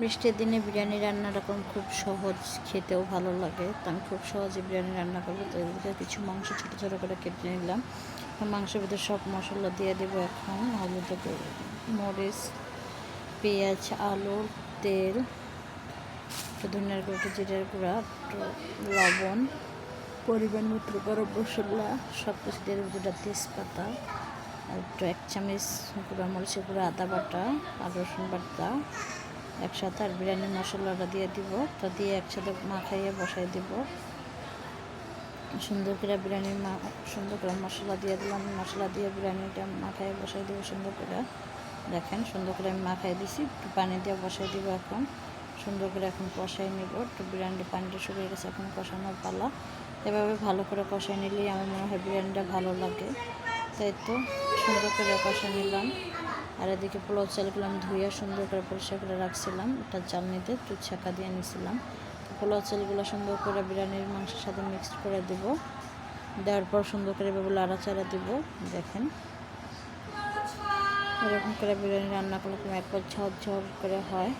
বৃষ্টির দিনে বিরিয়ানি রান্না রকম খুব সহজ, খেতেও ভালো লাগে। তো আমি খুব সহজে বিরিয়ানি রান্না করব। তো এদিকে কিছু মাংস ছোটো ছোটো করে কেটে নিলাম। মাংসের ভিতরে সব মশলা দিয়ে দেবো এখন। হলুদ মরিচ, পেঁয়াজ, আলু, তেল, একটু ধনিয়ার গুঁড়ো, জিরের গুঁড়া, একটু লবণ, পরিমাণ মতো গরম মশলা সব কিছু দিয়ে দেবো দুটা তেজপাতা, একটু এক চামচ গুঁড়া মরিচের গুঁড়া, আদা বাটা, আর রসুন বাটা একসাথে আর বিরিয়ানি মশলাটা দিয়ে দিব। তা দিয়ে একসাথে মাখাইয়ে বসাই দিব। সুন্দর করে বিরিয়ানি মা, সুন্দর করে মশলা দিয়ে দিলাম। মশলা দিয়ে বিরিয়ানিটা মাখাইয়ে বসাই দিব সুন্দর করে। দেখেন, সুন্দর করে আমি মাখাই দিছি। একটু পানি দিয়ে বসাই দিব এখন। সুন্দর করে এখন কষাই নিব। একটু বিরিয়ানির পানিটা শুকিয়ে গেছে, এখন কষানোর পালা। এভাবে ভালো করে কষাই নিলেই আমার মনে হয় বিরিয়ানিটা ভালো লাগে। তাই তো, সুন্দর করে কষা নিলাম। আর এদিকে পোলাও চালগুলো আমি ধুয়ে সুন্দর করে পরিষ্কার করে রাখছিলাম। একটা চালনিতে একটু ছাকা দিয়ে নিয়েছিলাম পোলাও চালগুলো সুন্দর করে বিরিয়ানির মাংসের সাথে মিক্সড করে দেব। দেওয়ার পর সুন্দর করে এভাবে লাড়াচাড়া দিব। দেখেন। এরকম করে বিরিয়ানি রান্না করলে কোনো একবার ঝড় ঝড় করে হয়।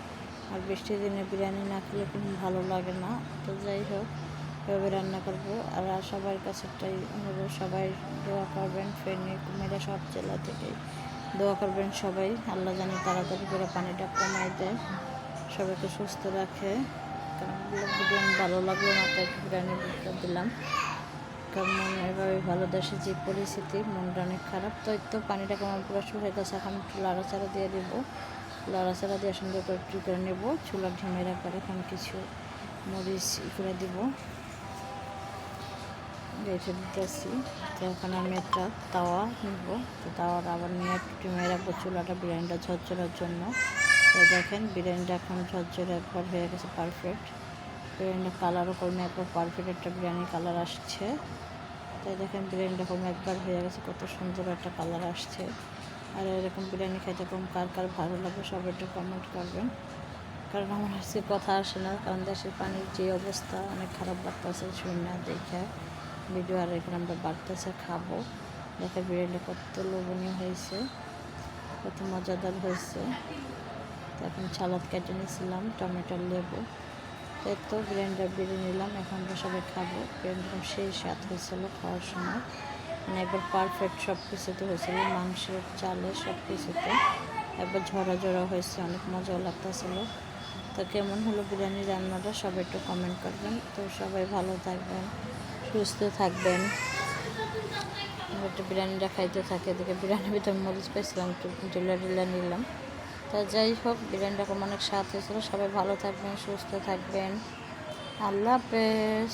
আর বৃষ্টির দিনে বিরিয়ানি না খেলে কোনো ভালো লাগে না। তো যাই হোক, এভাবে রান্না করব। আর সবার কাছে অনুরোধ, সবাই দোয়া করবেন ফেনী কুমিরা সব জেলা থেকেই। দোয়া করবেন সবাই। আল্লাহ জানি তাড়াতাড়ি করে পানিটা কমাই দেয়। সবাইকে সুস্থ রাখে। কারণ বিরিয়ানি ভালো লাগল না তাই বিরিয়ানি দিলাম। কারণ এভাবে ভালো, দেশে যে পরিস্থিতি, মনটা অনেক খারাপ। তো তো পানিটা কেমন পুরো শুকিয়ে গেছে। এখন একটু লাড়াচাড়া দিয়ে দেবো। লাড়াচাড়া দিয়ে সুন্দর করে একটু করে নেব। চুলা ঢেমে রাখার এখন কিছু মরিচ করে দেবো। রেখে দিতেছি। তো এখন আমি একটা তাওয়া নিব। তো তাওয়াটা আবার নিয়ে একটু মেয়ে রাখব চুলাটা বিরিয়ানিটা ঝরঝরার জন্য। তো দেখেন, বিরিয়ানিটা এখন ঝরঝরে একবার হয়ে গেছে পারফেক্ট বিরিয়ানিটা কালারও কমে একবার পারফেক্ট একটা বিরিয়ানি কালার আসছে। তাই দেখেন, বিরিয়ানিটা কমে একবার হয়ে গেছে, কত সুন্দর একটা কালার আসছে। আর এরকম বিরিয়ানি খাইতে কম কার কার ভালো লাগবে সব একটু কমেন্ট করবেন। কারণ আমার হচ্ছে কথা আসে না, কারণ দেশের পানির যে অবস্থা, অনেক খারাপ বাড়তেছে শুনে না দেখে। ভিডিও আর এখানে আমরা বাড়তেছে খাব। দেখে বিরিয়ানি কত লোভনীয় হয়েছে, কত মজাদার হয়েছে। এখন সালাদ কেটে নিয়েছিলাম, টমেটো, লেবু। তো বিরিয়ানিটা বেড়ে নিলাম, এখন আমরা সবাই খাব। বিরিয়ানিটা সেই স্বাদ হয়েছিল খাওয়ার সময়। মানে একবার পারফেক্ট সব কিছুতে হয়েছিল, মাংসের চালে সব কিছুতে একবার ঝরা ঝরা হয়েছে, অনেক মজাও লাগতেছিল। তো কেমন হলো বিরিয়ানি রান্নাটা, সবাই একটু কমেন্ট করবেন। তো সবাই ভালো থাকবেন। সুস্থ থাকবেন। একটু বিরিয়ানিটা খাইতে থাকে, এদিকে বিরিয়ানির ভিতরে মরিচ পাইছিলাম একটু ডিলা ডিলা নিলাম। তা যাই হোক বিরিয়ানিটা অনেক স্বাদ হয়েছিল। সবাই ভালো থাকবেন, সুস্থ থাকবেন। আল্লাহ হাফেজ।